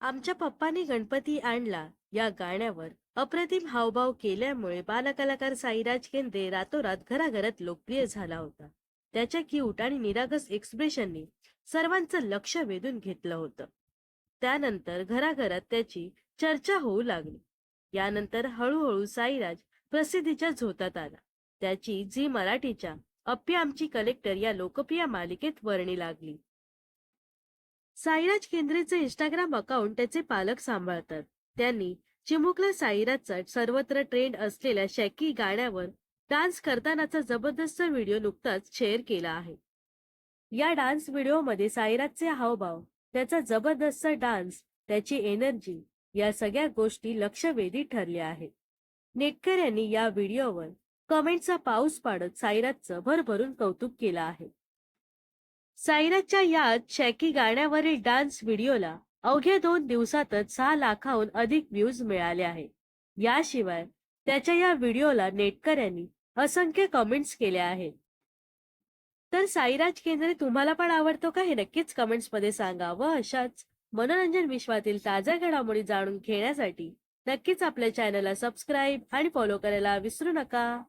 आमच्या पप्पांनी गणपती आणला. या गाण्यावर अप्रतिम हावभाव केल्यामुळे बालकलाकार साईराज केंद्रे रातोरात घराघरात लोकप्रिय झाला होता. त्याच्या क्यूट आणि निरागस एक्सप्रेशनने सर्वांचं लक्ष वेधून घेतलं होतं. त्यानंतर घराघरात त्याची चर्चा होऊ लागली. यानंतर हळूहळू साईराज प्रसिद्धीच्या झोतात आला. त्याची झी मराठीच्या अप्पी आमची कलेक्टर या लोकप्रिय मालिकेत वर्णी लागली. साईराज केंद्रेचे इंस्टाग्राम अकाउंट त्याचे पालक सांभाळतात. त्यांनी चिमुकला साईराजचा सर्वत्र ट्रेंड असलेल्या शॅकी गाण्यावर डान्स करतानाचा जबरदस्त व्हिडिओ नुकताच शेअर केला आहे. या डान्स व्हिडिओमध्ये साईराजचे हावभाव त्याचा जबरदस्त डान्स त्याची एनर्जी या सगळ्या गोष्टी लक्षवेधी ठरल्या आहेत. नेटकऱ्यांनी या व्हिडिओवर कमेंटचा पाऊस पाडत साईराजचं भरभरून कौतुक केलं आहे. सायराजच्या या शॅकी गाण्यावरील डान्स व्हिडिओला अवघ्या दोन दिवसातच सहा लाखाहून अधिक व्ह्यूज मिळाले आहे याशिवाय त्याच्या या व्हिडिओला नेटकऱ्यांनी असंख्य कमेंट्स केल्या आहेत. तर साईराज केंद्रे तुम्हाला पण आवडतो का हे नक्कीच कमेंट्समध्ये सांगा व अशाच मनोरंजन विश्वातील ताज्या घडामोडी जाणून घेण्यासाठी नक्कीच आपल्या चॅनलला सबस्क्राईब आणि फॉलो करायला विसरू नका.